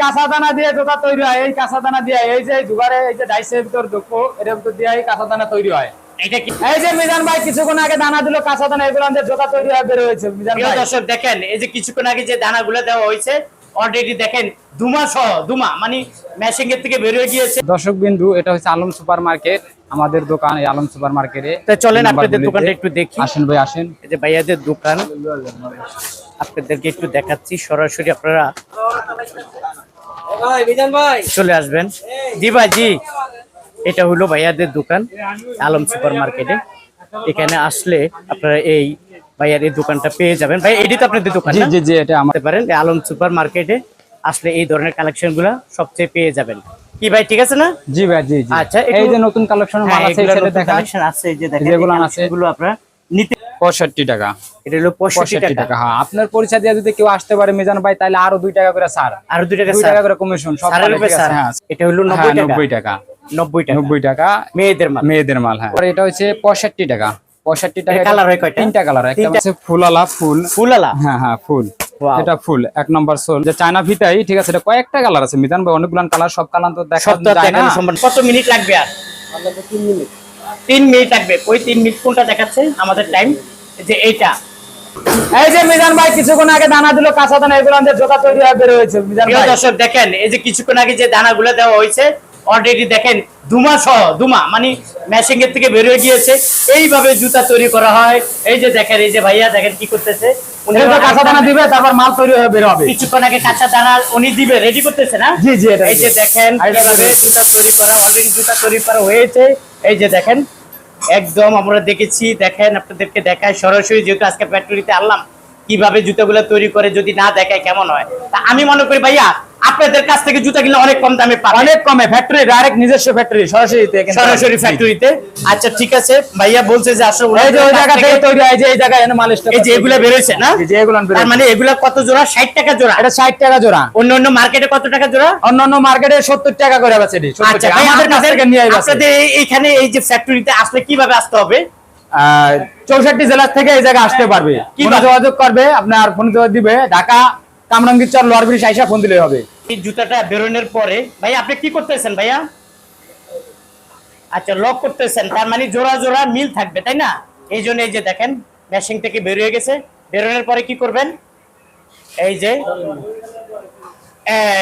কাঁচা দানা দিয়ে জোতা তৈরি হয় এই কাঁচা দানা দিয়ে এই যে দুবারে এই যে ডাইসের ভিতর দেখো এর ভিতর দিয়ে এই কাঁচা দানা তৈরি হয়। এই যে মিজান ভাই কিছুক্ষণ আগে দানা দিল কাঁচা দানা এগুলো আমাদের জোতা তৈরি হয়ে বের হয়েছে মিজান ভাই। দর্শক দেখেন এই যে কিছুক্ষণ আগে যে দানাগুলো দেওয়া হয়েছে অলরেডি দেখেন দুমা সহ দুমা মানে মেশিং এর থেকে বের হয়ে গিয়েছে। দর্শক বিন্দু এটা হচ্ছে আলম সুপার মার্কেট আমাদের দোকান এই আলম সুপার মার্কেটে চলেন আপনাদের দোকানটা একটু দেখি। আসেন ভাই আসেন। এই যে ভাইয়াদের দোকান আপনাদেরকে একটু দেখাচ্ছি সরাসরি আপনারা চলে আসবেন। জি ভাই জি এটা হলো ভাইয়াদের দোকান আলম সুপার মার্কেটে এখানে আসলে আপনারা এই ভাইয়ার এই দোকানটা পেয়ে যাবেন। ভাই এটি তো আপনাদের দোকান জি না? জি জি এটা পারেন আলম সুপার মার্কেটে আসলে এই ধরনের কালেকশনগুলা সবচেয়ে পেয়ে যাবেন। কি ভাই ঠিক আছে না? জি ভাই জি জি। আচ্ছা, একটু- এই যে নতুন কালেকশন মাল হ্যাঁ আছে এগুলো কালেকশন আছে এই যে দেখেন যেগুলো আছে। গুলো আপনারা 65 টাকা। এটা হলো পঁয়ষট্টি 65 টাকা। হ্যাঁ। আপনার পরিচয় দিয়ে যদি কেউ আসতে পারে মিজান ভাই তাহলে আরও 2 টাকা করে ছাড়। আর দুই টাকা 2 টাকা করে কমিশন সব স্যার হ্যাঁ। এটা হলো হ্যাঁ, নব্বই টাকা। 90 টাকা। নব্বই টাকা। 90 টাকা মেয়েদের মাল। মেয়েদের মাল হ্যাঁ। আর এটা হচ্ছে 65 টাকা। 65 টাকা colour হয় কয়টা? তিনটা কালার একটা। হচ্ছে ফুলালা ফুল। ফুলালা? হ্যাঁ হ্যাঁ ফুল। এটা ফুল এক নম্বর সোল। যে চায়না ভিটাই ঠিক আছে এটা কয়েকটা কালার আছে। মিজান ভাই অনেকগুলো কালার সব কালার তো দেখা যায় না। কত মিনিট লাগবে আর? তিন মিনিট লাগবে। ওই তিন মিনিট কোনটা দেখাচ্ছে? আমাদের টাইম যে এইটা। এই যে মিজান ভাই কিছুক্ষণ আগে দানা দিল কাঁচা দানা এগুলো আমাদের জোতা তৈরি হয়ে বের হয়েছে। মিজান ভাই। দর্শক দেখেন এই যে কিছুক্ষণ আগে যে দানাগুলো দেওয়া হয়েছে অলরেডি দেখেন দুমা সহ দুমা মানে মেশিং এর থেকে বের হয়ে গিয়েছে। এইভাবে জুতা তৈরি করা হয়। এই যে দেখেন এই যে ভাইয়া দেখেন কি করতেছে। এটা কাঁচা দানা দিবে তারপর মাল তৈরি হয়ে বের হবে কিছুক্ষণ আগে কাঁচা দানা উনি দিবে রেডি করতেছে না? জি, জি, এই যে দেখেন। জুতা তৈরি করা অলরেডি জুতা তৈরি করা হয়েছে। এই যে দেখেন একদম আমরা দেখেছি দেখেন আপনাদেরকে দেখায় সরাসরি যেহেতু আজকে ফ্যাক্টরিতে আনলাম কীভাবে জুতাগুলো তৈরি করে যদি না দেখায় কেমন হয়। তা আমি মনে করি ভাইয়া আপনাদের কাছ থেকে জুতা কিনলে অনেক কম দামে পাবেন। অনেক কমে ফ্যাক্টরি ডাইরেক্ট নিজস্ব ফ্যাক্টরি সরাসরি থেকে সরাসরি ফ্যাক্টরিতে আচ্ছা ঠিক আছে। ভাইয়া বলছে যে আসলে এই যে ওই জায়গা থেকে তৈরি হয় যে এই জায়গায় এনে মাল স্টক এই যে এগুলা বেরোয়েছে না? জি, জি, এগুলা বের মানে এগুলা কত জোড়া? ষাট টাকা জোড়া? এটা 60 টাকা জোড়া। অন্য অন্য মার্কেটে কত টাকা জোড়া? অন্য অন্য মার্কেটে 70 টাকা করে আছে এটি 70 আচ্ছা টাকা। ভাই, আমাদের কাছ থেকে নিয়ে আসবে আপনাদের এইখানে এই যে ফ্যাক্টরিতে আসলে কীভাবে আসতে হবে? চৌষট্টি জেলা থেকে এই জায়গায় আসতে পারবে। যোগাযোগ করবে আপনার ফোনে যোগাযোগ দিবে ঢাকা কামরাঙ্গীর চর লোয়ার ব্রিজ আইসা ফোন দিলেই হবে। এই জুতাটা বেরোনোর পরে ভাই আপনি কি করতেছেন ভাইয়া? আচ্ছা লক করতেছেন তার মানে জোড়া জোড়া মিল থাকবে তাই না? এই জন্য এই যে দেখেন মেশিন থেকে বেরিয়ে গেছে। বেরোনোর পরে কি করবেন? এই যে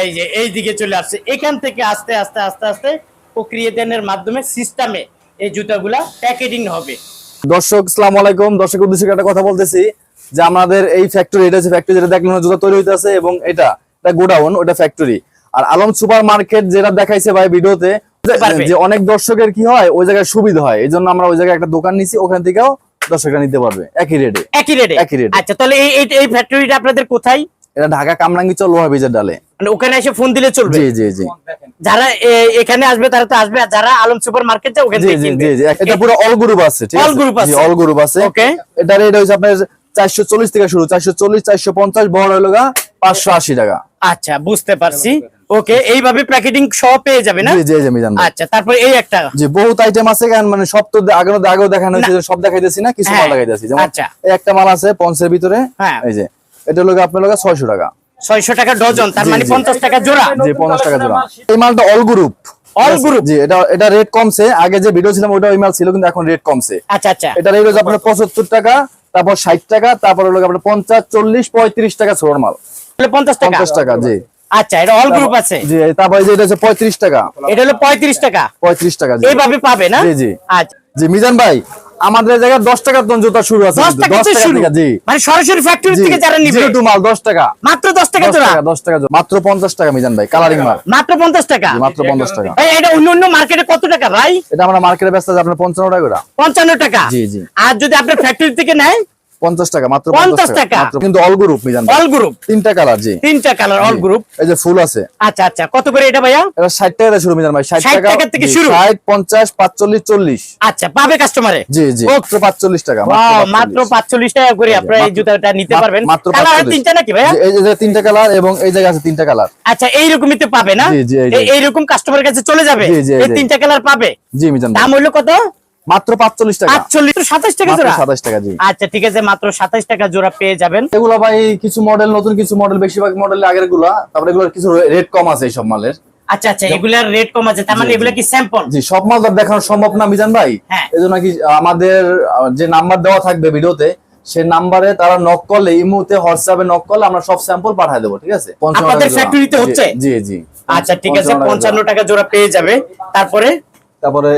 এই যে এই দিকে চলে আসছে। এখান থেকে আস্তে আস্তে আস্তে আস্তে প্রক্রিয়াদানের মাধ্যমে সিস্টেমে এই জুতাগুলা প্যাকেটিং হবে। দর্শক সালাম আলাইকুম। দর্শক উদ্দেশ্যে একটা কথা বলতেছি। যে আমাদের এই ফ্যাক্টরি এটা হচ্ছে ফ্যাক্টরি যেটা দেখলেন জুতা তৈরি হইতেছে এবং এটা এটা গোডাউন ওটা ফ্যাক্টরি আর আলম সুপার মার্কেট যেটা দেখাইছে ভাই ভিডিওতে যে- অনেক দর্শকের কি হয় ওই জায়গায় সুবিধা হয়। এই জন্য আমরা ওই জায়গায় একটা দোকান নিছি ওখান থেকেও দর্শকরা নিতে পারবে একই রেটে একই রেটে একই এ। আচ্ছা তাহলে এই এই- ফ্যাক্টরিটা আপনাদের কোথায়? এটা ঢাকা কামরাঙ্গি চল লোহা বীজের ডালে। মানে ওখানে এসে ফোন দিলে চলবে? জি জি জি। যারা এখানে আসবে তারা তো আসবে আর যারা আলম সুপার মার্কেট যায় ওখান জি জি জি এটা পুরো অল গ্রুপ আছে ঠিক আছে? All group আছে। অল গ্রুপ আছে। ওকে এটা রেট হইছে আপনার 440 থেকে শুরু 440 450 বড় হলো গা 580 টাকা। আচ্ছা বুঝতে পারছি। ওকে এইভাবে প্যাকেটিং সহ পেয়ে যাবে না? জি জি জি মিজান আচ্ছা তারপর এই একটা। বহুত আইটেম আছে কারণ মানে সব তো আগে আগেও দেখানো হয়েছে সব দেখাইতেছি না কিছু হ্যাঁ, মাল দেখাইতেছি। যেমন আচ্ছা। এই একটা মাল আছে পঞ্চের ভিতরে হ্যাঁ। এই যে এটা হলো আপনার লোক ছয়শো টাকা। ছয়শো টাকা ডজন তার মানে পঞ্চাশ টাকা জোড়া। জি পঞ্চাশ টাকা জোড়া। এই মালটা অল গ্রুপ All group? জি এটা এটা রেট কমছে। আগে যে ভিডিও ছিলাম ওটা ওই মাল ছিল কিন্তু এখন রেট কমছে। আচ্ছা আচ্ছা। এটা রেট হচ্ছে আপনার পঁচাত্তর টাকা তারপর ষাট টাকা তারপর হলো আপনার পঞ্চাশ চল্লিশ পঁয়ত্রিশ টাকা ছোট মাল। পঞ্চাশ টাকা? পঞ্চাশ টাকা জি। আচ্ছা এটা অল গ্রুপ আছে। জি তারপর এই এটা হচ্ছে পঁয়ত্রিশ টাকা। এটা হলো পঁয়ত্রিশ টাকা। পঁয়ত্রিশ টাকা জি। এইভাবে পাবে না? জি, জি। আচ্ছা। জি মিজান ভাই আমাদের জায়গায় দশ টাকার তন জুতা শুরু আছে দশ কিন্তু, টাকা থেকে জি। মানে সরাসরি ফ্যাক্টরি থেকে যারা নিবে? মাল দশ টাকা। মাত্র দশ টাকা দশ জোড়া? টাকা দশ টাকা জোড়া। মাত্র পঞ্চাশ টাকা মিজান ভাই কালারিং মাল। মাত্র পঞ্চাশ টাকা? মাত্র পঞ্চাশ টাকা। ভাই, এটা অন্য অন্য মার্কেটে কত টাকা ভাই? এটা আমরা মার্কেটে ব্যস্ত আছে আপনার পঞ্চান্ন টাকা করে। পঞ্চান্ন টাকা? জি, জি। আর যদি আপনার ফ্যাক্টরি থেকে নেয় পঞ্চাশ টাকা মাত্র 50 পঞ্চাশ টাকা। কিন্তু all group Mizan all group তিনটা কালার জি। তিনটা কালার অল গ্রুপ এই যে ফুল আছে। আচ্ছা আচ্ছা। কত করে এটা ভাইয়া? এটা ষাট টাকা থেকে শুরু মিজান ভাই। 60 টাকা থেকে শুরু? ষাট পঞ্চাশ পাঁচচল্লিশ চল্লিশ। আচ্ছা পাবে কাস্টমারে জি জি। মাত্র পাঁচচল্লিশ টাকা মাত্র 45 পাঁচচল্লিশ। টাকা করে আপনারা এই জুতাটা নিতে পারবেন। মাত্র কালার তিনটা নাকি ভাইয়া? এই যে তিনটা কালার এবং এই জায়গায় আছে তিনটা কালার আচ্ছা এইরকমই তো পাবে না? এই। এই- এইরকম কাস্টমারের কাছে চলে যাবে? এই এই। তিনটা কালার পাবে? জি মিজান দাম হইল কত? মাত্র পাঁচচল্লিশ টাকা। আটচল্লিশ সাতাশ টাকা জোড়া? সাতাশ টাকা জি। আচ্ছা ঠিক আছে মাত্র সাতাশ টাকা জোড়া পেয়ে যাবেন। এগুলো ভাই কিছু মডেল নতুন কিছু মডেল বেশিরভাগ মডেল আগেরগুলা তারপরে এগুলোর কিছু রেট কম আছে এইসব মালের। আচ্ছা আচ্ছা এগুলার রেট কম আছে তার মানে এগুলা কি স্যাম্পল জি সব মাল দেখানো সম্ভব না মিজান ভাই। হ্যাঁ। কি আমাদের যে নাম্বার দেওয়া থাকবে ভিডিওতে সেই নাম্বারে তারা নক করলে এই মুহূর্তে হোয়াটসঅ্যাপে নক করলে আমরা সব স্যাম্পল পাঠিয়ে দেবো ঠিক আছে? আপনাদের জি, হচ্ছে? জি জি। আচ্ছা ঠিক আছে 55 টাকা পঞ্চান্ন জোড়া। টাকা জোড়া পেয়ে যাবে। তারপরে? তারপরে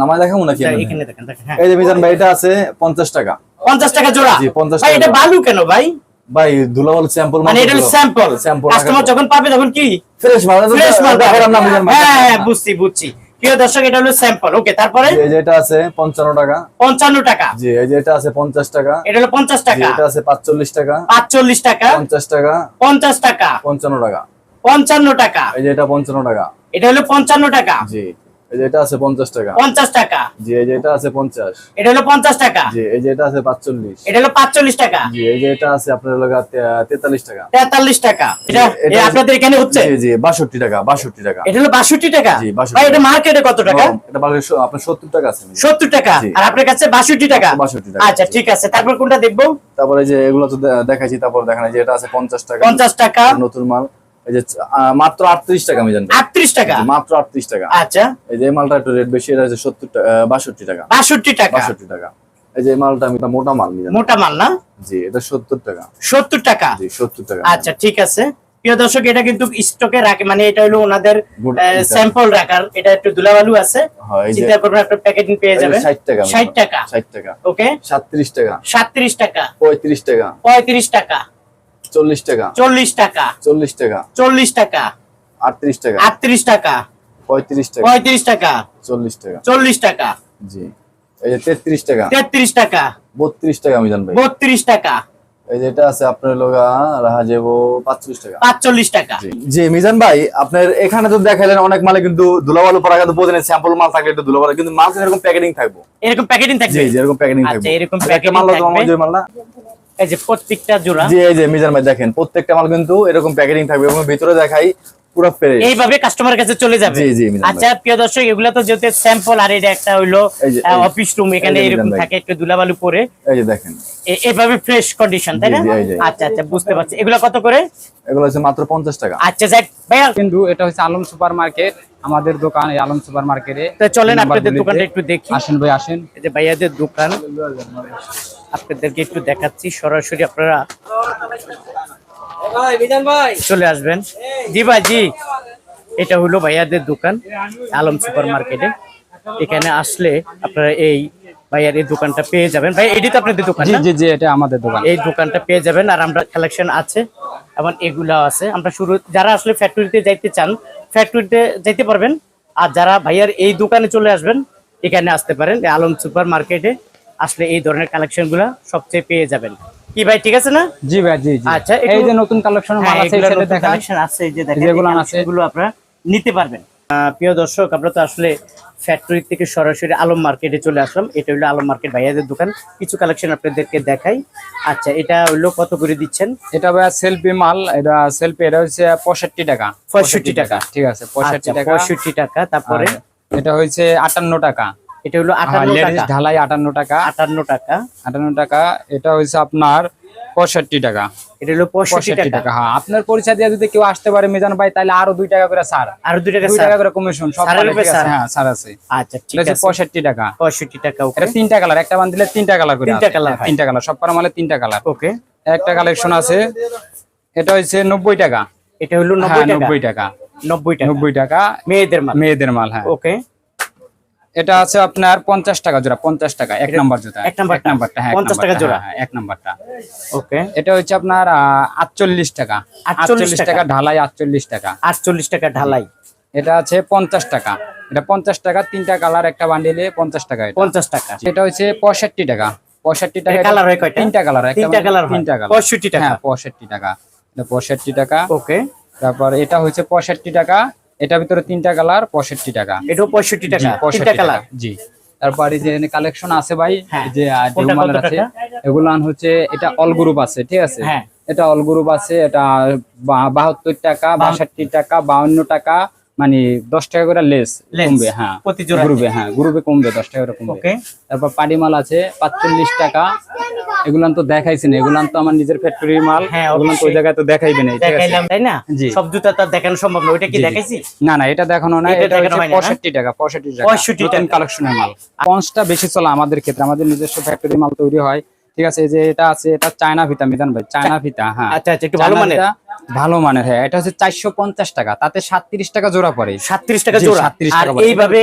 নামায় দেখাবো নাকি এখানে? দেখেন দেখেন হ্যাঁ। এই যে মিজান ভাই এটা আছে পঞ্চাশ টাকা। পঞ্চাশ টাকা জোড়া? জি, 50 ভাই টাকা এটা জোড়া। বালু কেন ভাই? ভাই ধুলাবল স্যাম্পল মানে এটা স্যাম্পল স্যাম্পল কাস্টমার যখন পাবে তখন কি? ফ্রেশ মাল ফ্রেশ মাল। দেখালাম না মিজান ভাই হ্যাঁ হ্যাঁ বুঝছি বুঝছি। প্রিয় দর্শক এটা হলো স্যাম্পল ওকে তারপরে? এই যে এটা আছে পঞ্চান্ন টাকা। পঞ্চান্ন টাকা। জি এই যে এটা আছে পঞ্চাশ টাকা। এটা হলো পঞ্চাশ জি, টাকা। এটা আছে পাঁচচল্লিশ টাকা। পাঁচচল্লিশ টাকা। পঞ্চাশ টাকা। পঞ্চাশ টাকা। পঞ্চান্ন টাকা। পঞ্চান্ন টাকা। এই যে এটা পঞ্চান্ন টাকা। এটা হলো পঞ্চান্ন টাকা। জি। এটা আছে পঞ্চাশ টাকা। পঞ্চাশ টাকা। জি এই যে এটা আছে পঞ্চাশ। এটা হলো পঞ্চাশ টাকা। জি এই যে এটা আছে পাঁচচল্লিশ। এটা হলো পাঁচচল্লিশ টাকা। জি এই যে এটা আছে আপনার লগা তেতাল্লিশ টাকা। তেতাল্লিশ টাকা। এটা আপনাদের এখানে হচ্ছে? জি জি বাষট্টি টাকা বাষট্টি টাকা। এটা হলো বাষট্টি টাকা? জি, 62 ভাই এটা মার্কেটে কত টাকা? এটা আপনার সত্তর টাকা আছে। সত্তর টাকা? জি। আর আপনার কাছে বাষট্টি টাকা? 62 টাকা। আচ্ছা ঠিক আছে। তারপর কোনটা দেখব? তারপরে যে এগুলো তো দেখাইছি তারপর দেখেন যে এটা আছে পঞ্চাশ টাকা। পঞ্চাশ টাকা। নতুন মাল। এই যে মাত্র আটত্রিশ টাকা মিজান ভাই। আটত্রিশ টাকা? মাত্র আটত্রিশ টাকা। আচ্ছা। এই যে মালটা একটু রেট বেশি এটা হচ্ছে সত্তর টাকা বাষট্টি টাকা। বাষট্টি টাকা। বাষট্টি টাকা। এই যে মালটা আমি মোটা মাল মিজান মোটা মাল না? জি এটা সত্তর টাকা। সত্তর টাকা? জি সত্তর টাকা। আচ্ছা ঠিক আছে। প্রিয় দর্শক এটা কিন্তু স্টকে রাখে মানে এটা হলো ওনাদের স্যাম্পল রাখার। এটা একটু দুলাবালু আছে। হয় চিন্তা করবেন একটা প্যাকেটিং পেয়ে যাবে ষাট টাকা ষাট টাকা। ষাট টাকা। ওকে সাতত্রিশ টাকা। সাতত্রিশ টাকা। পঁয়ত্রিশ টাকা। পঁয়ত্রিশ টাকা। চল্লিশ টাকা। চল্লিশ টাকা। চল্লিশ টাকা। চল্লিশ টাকা। আটত্রিশ টাকা। আটত্রিশ টাকা। পঁয়ত্রিশ টাকা। পঁয়ত্রিশ টাকা। চল্লিশ টাকা। চল্লিশ টাকা। জি। এই যে তেত্রিশ টাকা। তেত্রিশ টাকা। বত্রিশ টাকা মিজান ভাই। বত্রিশ টাকা। এই যে আছে আপনার লগা রাহা যাব পাঁচত্রিশ টাকা। পাঁচচল্লিশ টাকা। জি। মিজান ভাই আপনার এখানে তো দেখাইলেন অনেক মালে কিন্তু ধুলাবালু পরা কিন্তু বোঝেন স্যাম্পল মাল থাকলে একটু ধুলাবালু কিন্তু মাল এরকম প্যাকেটিং থাকব। এরকম প্যাকেটিং থাকবে? জি এরকম প্যাকেটিং আচ্ছা, থাকবে। এরকম একটা packaging মাল এই যে প্রত্যেকটা জোড়া? জি এই যে মিজান ভাই দেখেন প্রত্যেকটা মাল কিন্তু এরকম প্যাকেটিং থাকবে এবং ভিতরে দেখাই পুরো ফ্রেশ এইভাবে কাস্টমারের কাছে চলে যাবে? জি, জি, আচ্ছা প্রিয় দর্শক এগুলো তো যেহেতু স্যাম্পল আর এটা একটা হইল অফিস রুম এখানে এরকম থাকে একটু দুলাবালু পরে। এই যে দেখেন। এ- এভাবে ফ্রেশ কন্ডিশন তাই না। আচ্ছা আচ্ছা বুঝতে পারছি। এগুলো কত করে? এগুলো হচ্ছে মাত্র পঞ্চাশ টাকা। আচ্ছা যাক ভাইয়া। কিন্তু এটা হচ্ছে আলম সুপার মার্কেট আমাদের দোকান এই আলম সুপার মার্কেটে তো চলেন আপনাদের। দোকানটা একটু দেখি। আসেন ভাই আসেন। এই যে ভাইয়াদের দোকান। আপনাদেরকে একটু দেখাচ্ছি। সরাসরি আপনারা চলে আসবেন। জি ভাই জি এটা হলো ভাইয়াদের দোকান আলম সুপার মার্কেটে এখানে আসলে আপনারা এই ভাইয়ার এই দোকানটা পেয়ে যাবেন। ভাই এটি তো আপনাদের দোকান জি? জি জি এটা আমাদের দোকান। এই দোকানটা পেয়ে যাবেন আর আমরা কালেকশন আছে এবং এগুলা আছে। আমরা শুরু যারা আসলে ফ্যাক্টরিতে যাইতে চান ফ্যাক্টরিতে যাইতে পারবেন। আর যারা ভাইয়ার এই দোকানে চলে আসবেন এখানে আসতে পারেন আলম সুপার মার্কেটে আসলে এই ধরনের কালেকশনগুলা সবচেয়ে পেয়ে যাবেন। কি ভাই ঠিক আছে না? জি ভাই জি আচ্ছা, এই যে নতুন কালেকশন মাল হ্যাঁ, আছে সেটা দেখা কালেকশন আছে এই যে দেখেন যেগুলো আছে। কালেকশনগুলো আপনারা নিতে পারবেন। প্রিয় দর্শক আমরা তো আসলে ফ্যাক্টরি থেকে সরাসরি আলম মার্কেটে চলে আসলাম। এটা হলো আলম মার্কেট ভাইয়াদের দোকান। কিছু কালেকশন আপনাদেরকে দেখাই। আচ্ছা এটা হলো কত করে দিচ্ছেন? এটা ভাই সেলফি মাল এটা সেলফি এটা হচ্ছে পঁয়ষট্টি টাকা। 65 টাকা। ঠিক আছে পঁয়ষট্টি আচ্ছা, টাকা। 65 টাকা তারপরে? এটা হচ্ছে আটান্ন টাকা। এটা হলো আটান্ন টাকা। ঢালাই আটান্ন টাকা। আটান্ন টাকা। আটান্ন টাকা এটা হচ্ছে আপনার পঁয়ষট্টি টাকা। এটা হলো পঁয়ষট্টি পঁয়ষট্টি টাকা। টাকা হ্যাঁ। আপনার পরিচয় দিয়ে যদি কেউ আসতে পারে মিজান ভাই তাহলে আরও দুই টাকা করে ছাড়। আর দুই টাকা দুই টাকা করে কমিশন সব ছাড়ের মালে উপরে ঠিক আছে, ছাড়। হ্যাঁ ছাড় আছে। আচ্ছা ঠিক আছে। পঁয়ষট্টি টাকা। পঁয়ষট্টি টাকা ওকে। এটা তিনটা কালার একটা বান্ডিলে তিনটা কালার করে তিনটা আছে। তিনটা কালার সব মালে তিনটা কালার। ওকে। একটা কালেকশন আছে এটা হচ্ছে নব্বই টাকা। এটা হলো হ্যাঁ নব্বই টাকা। নব্বই টাকা। নব্বই টাকা। নব্বই টাকা। মেয়েদের মাল। মেয়েদের মাল হ্যাঁ। ওকে। এটা আছে আপনার পঞ্চাশ টাকা জোড়া পঞ্চাশ টাকা এক নাম্বার জোড়া। এক নাম্বারটা? এক নাম্বারটা হ্যাঁ 50 টাকা জোড়া? হ্যাঁ, এক নাম্বারটা। ওকে। এটা হচ্ছে আপনার আটচল্লিশ টাকা। আটচল্লিশ টাকা। ঢালাই আটচল্লিশ টাকা। আটচল্লিশ টাকা ঢালাই। এটা আছে পঞ্চাশ টাকা। এটা পঞ্চাশ টাকা তিনটা কালার একটা বান্ডিলে পঞ্চাশ টাকা পঞ্চাশ টাকা। এটা হচ্ছে পঁয়ষট্টি টাকা। পঁয়ষট্টি টাকা colour হয় কয়টা? তিনটা কালার তিনটা হয়। তিনটা কালার। 65 টাকা। হ্যাঁ পঁয়ষট্টি টাকা। এটা পঁয়ষট্টি টাকা। ওকে। তারপর এটা হচ্ছে পঁয়ষট্টি টাকা। এটার ভিতরে তিনটা কালার পঁয়ষট্টি টাকা। এটাও পঁয়ষট্টি টাকা। পঁয়ষট্টি কালার। জি। তারপরে যে কালেকশন আছে ভাই হ্যাঁ। যে আহ, কোনটা ডিউমালের কত আছে এগুলো হচ্ছে এটা অল গ্রুপ আছে ঠিক আছে? হ্যাঁ। এটা অল গ্রুপ আছে এটা বাহাত্তর টাকা বাষট্টি টাকা বাউন্ন টাকা মানে দশ টাকা করে লেস কমবে হ্যাঁ। প্রতি গ্রুপে হ্যাঁ গ্রুপে কমবে দশ টাকা করে কমবে। তারপর পাটি মাল আছে পাঁচচল্লিশ টাকা। এগুলান তো দেখাইছি না এগুলান তো আমার নিজের ফ্যাক্টরির মাল। হ্যাঁ, এগুলান তো ওই জায়গায় তো দেখাইবে না দেখাইলাম তাই না? সব জুতা তো দেখানো সম্ভব না ওইটা কি। দেখাইছি? না না এটা দেখানো না এটা হচ্ছে? পঁয়ষট্টি টাকা পঁয়ষট্টি টাকা। 65 টাকা। কালেকশনের মাল। পঞ্চটা বেশি চলে আমাদের ক্ষেত্রে আমাদের নিজস্ব ফ্যাক্টরি মাল তৈরি হয় ঠিক আছে? যে এটা আছে এটা চায়না ফিতা মিজান ভাই চায়না ফিতা হ্যাঁ। আচ্ছা আচ্ছা একটু ভালো ফিতা, ভালো মানের হ্যাঁ এটা হচ্ছে চারশো পঞ্চাশ টাকা তাতে সাতত্রিশ টাকা জোড়া পড়ে। সাতত্রিশ টাকা জোড়া? 37 আর। এইভাবে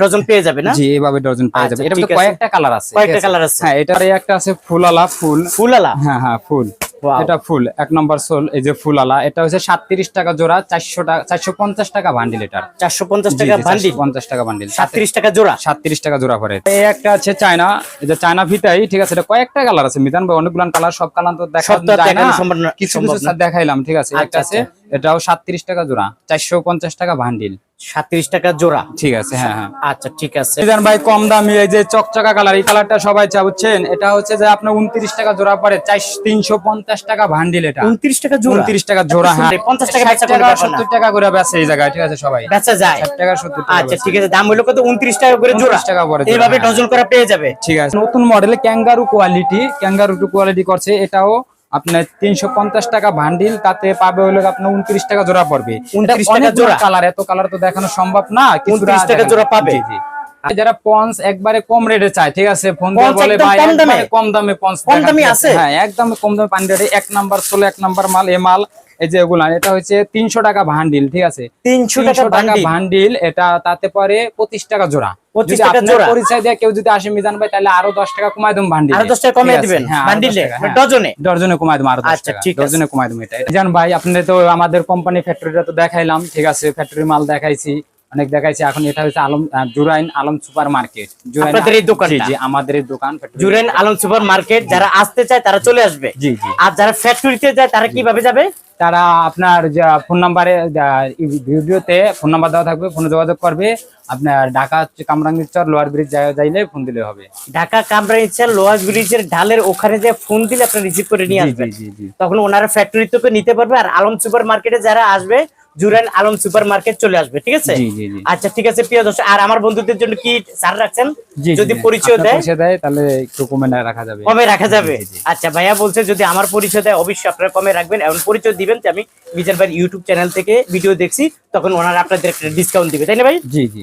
ডজন পেয়ে যাবে না? জি এইভাবে ডজন আচ্ছা, যাবে। এটা কয়েকটা কালার আছে কয়েকটা কালার আছে। হ্যাঁ এটার একটা আছে ফুলালা ফুল। ফুলালা? হ্যাঁ হ্যাঁ ফুল. এটা ফুল এক নম্বর সোল এই যে ফুল আলা এটা হচ্ছে সাতত্রিশ টাকা জোড়া চারশো টাকা চারশো পঞ্চাশ টাকা বান্ডিল এটা। চারশো পঞ্চাশ টাকা ভান্ডিল পঞ্চাশ টাকা বান্ডিল। সাতত্রিশ টাকা জোড়া? সাতত্রিশ টাকা জোড়া পরে এই একটা আছে চায়না এই যে চায়না ভিটাই ঠিক আছে এটা কয়েকটা কালার আছে মিজান ভাই অনেকগুলো কালার সব কালার তো দেখা কিছু কিছু দেখাইলাম ঠিক আছে একটা আচ্ছা, আছে। এটাও সাতত্রিশ টাকা জোড়া চারশো পঞ্চাশ টাকা ভান্ডিল সাতত্রিশ টাকা জোড়া? ঠিক আছে হ্যাঁ হ্যাঁ। আচ্ছা ঠিক আছে। ভাই কম দামি এই যে চকচকা কালার এই কালারটা সবাই চা বুঝছেন? এটা হচ্ছে যে আপনার উনত্রিশ টাকা জোড়া পড়ে চার তিনশো পঞ্চাশ টাকা ভান্ডিল এটা। উনত্রিশ টাকা জোড়া? উনত্রিশ টাকা জোড়া হ্যাঁ। পঞ্চাশ টাকা। সত্তর টাকা করে বেচে এই জায়গায় ঠিক আছে সবাই। বেচা যায়। ষাট টাকা সত্তর আচ্ছা ঠিক আছে দাম হলো কত? উনত্রিশ টাকা করে জোড়া। টাকা জোড়া, এইভাবে হ্যাঁ। ডজন করা পেয়ে যাবে। ঠিক আছে। নতুন model kangaroo quality kangaroo quality করছে এটাও আপনার তিনশো পঞ্চাশ টাকা ভান্ডিল তাতে পাবে হলো আপনার উনত্রিশ টাকা জোড়া পড়বে 29 টাকা জোড়া। কালার এত কালার তো দেখানো সম্ভব না উনত্রিশ টাকা জোড়া পাবে। জি। যারা পঞ্চ একবারে কম রেটে চায় ঠিক আছে ফোন বলে ভাই কম দামে? পঞ্চ কম দামে আছে? হ্যাঁ একদম কম দামে পানি রেটে এক নাম্বার ষোলো এক নাম্বার মাল এ মাল এই যে এগুলা এটা হচ্ছে তিনশো টাকা ভান্ডিল ঠিক আছে? তিনশো টাকা ভান্ডিল। এটা তাতে পরে পঁচিশ টাকা জোড়া। 25 যদি টাকা আপনার জোড়া। পরিচয় দিয়ে কেউ যদি আসে মিজান ভাই তাহলে আরও দশ টাকা কমাই দেবো ভান্ডিল। আরও দশ টাকা কমিয়ে দিবেন? ডজনে? ডজনে কমাই দেবো আরও দশ টাকা। ঠিক আছে। ডজনে কমাই দেবো এটা। জান ভাই আপনি তো আমাদের কোম্পানি ফ্যাক্টরিটা তো দেখাইলাম ঠিক আছে? মাল দেখাইছি অনেক দেখাইছি। এখন এটা হচ্ছে আলম জুরাইন আলম সুপার মার্কেট আপনাদের এই? জি জি আমাদের এই দোকান জুরেন আলম সুপার মার্কেট যারা আসতে চায় তারা চলে আসবে। জি জি। আর যারা ফ্যাক্টরিতে যায় তারা কীভাবে যাবে? তারা আপনার ফোন নাম্বারে ভিডিওতে ফোন নাম্বার দেওয়া থাকবে ফোনে যোগাযোগ করবে। আপনার ঢাকা হচ্ছে কামরাঙ্গীর চর লোয়ার ব্রিজ যাইলে ফোন দিলে হবে। ঢাকা কামরাঙ্গিচর লোয়ার ব্রিজের ঢালের ওখানে যে ফোন দিলে আপনি রিসিভ করে নিয়ে আসবেন। তখন ওনারা ফ্যাক্টরি থেকে নিতে পারবে। আর আলম সুপার মার্কেটে যারা আসবে জুরেন আলম সুপার মার্কেট চলে আসবে ঠিক আছে। আচ্ছা ঠিক আছে প্রিয় দর্শক আর আমার বন্ধুদের জন্য কি ছাড় রাখছেন? যদি পরিচয় দেয়? পরিচয় দেয় তাহলে একটু কমে না রাখা যাবে। কমে রাখা যাবে। আচ্ছা ভাইয়া বলছে যদি আমার পরিচয় দেয় অবশ্যই আপনারা কমে রাখবেন। এবং পরিচয় দিবেন যে আমি নিজের ভাই ইউটিউব চ্যানেল থেকে ভিডিও দেখছি তখন ওনারা আপনাদের একটা ডিসকাউন্ট দিবে তাই না ভাই? জি জি।